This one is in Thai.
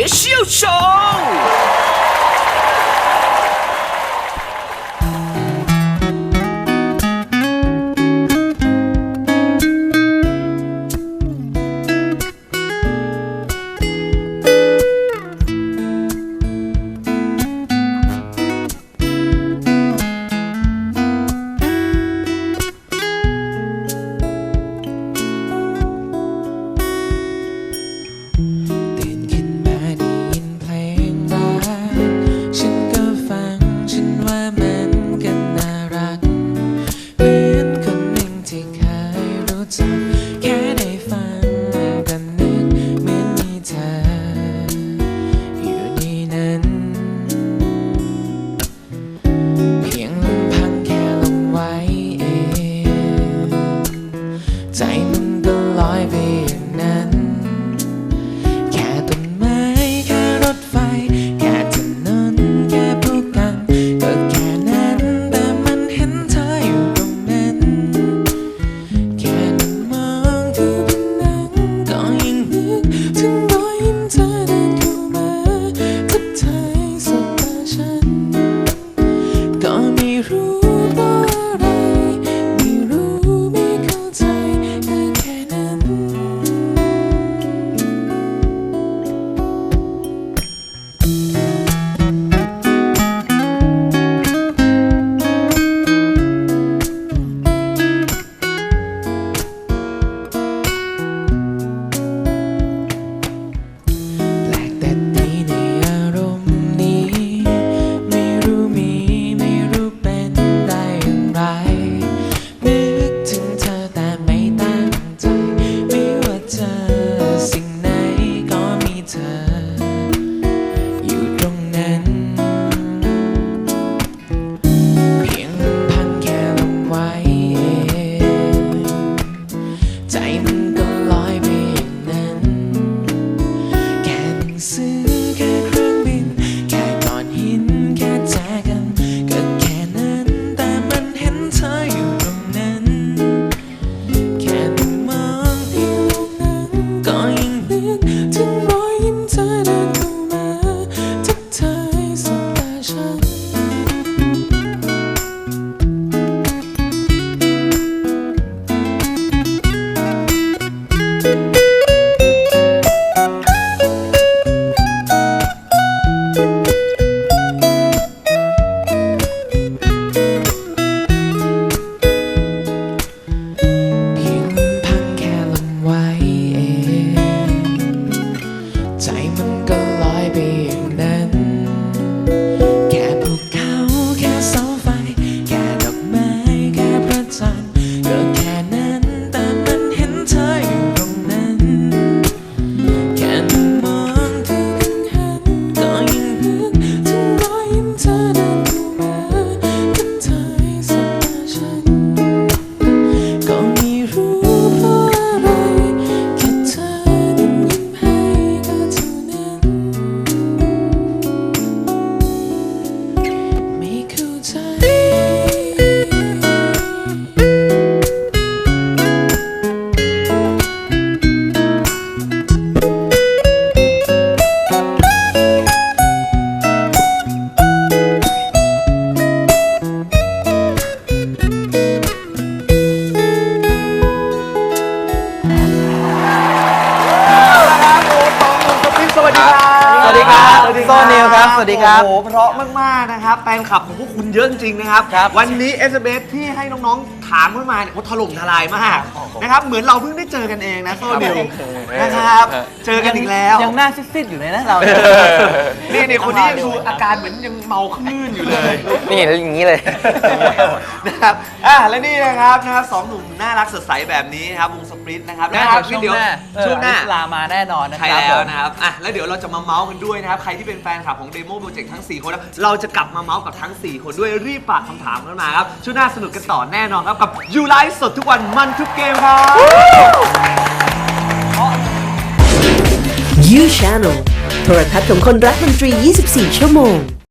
よ秀し！ สวัสดีครับ โอ้โห เพราะมาก ๆ นะครับ แฟนคลับของพวกคุณเยอะจริงๆนะครับ ครับวันนี้ s อ s ที่ให้น้อง ๆ ถามเข้ามาเนี่ยเขาถล่มทลายมากนะครับ เหมือนเราเพิ่งได้เจอกันเองนะโซนิวนะครับ เจอกันอีกแล้ว ยังหน้าซิดๆอยู่เลยนะเรา นี่นี่คนนี้ยังดูอาการเหมือนยังเมาคลื่นอยู่เลย นี่อย่างนี้เลย นะครับอะและนี่นะครับนะครับสองหนุ่มน่ารักสดใสแบบนี้นะครับวงสปริตนะครับแน่นอนช่วงเดียวช่วงหน้าลามาแน่นอนนะคใช่รับแล้วผม นะครับ อะ แล้วเดี๋ยวเราจะมาเมาส์กันด้วยนะครับ ใครที่เป็นแฟนคลับของเดโมโปรเจกต์ทั้ง 4 คนแล้วเราจะกลับมาเมาส์กับทั้ง 4 คนด้วยรีบฝากคำถามกันมาครับ ช่วงหน้าสนุกกันต่อแน่นอนครับ กับยูไลฟ์สดทุกวันมันทุกเกมครับ You Channel โทรทัศน์ของคนรักดนตรี 24 ชั่วโมง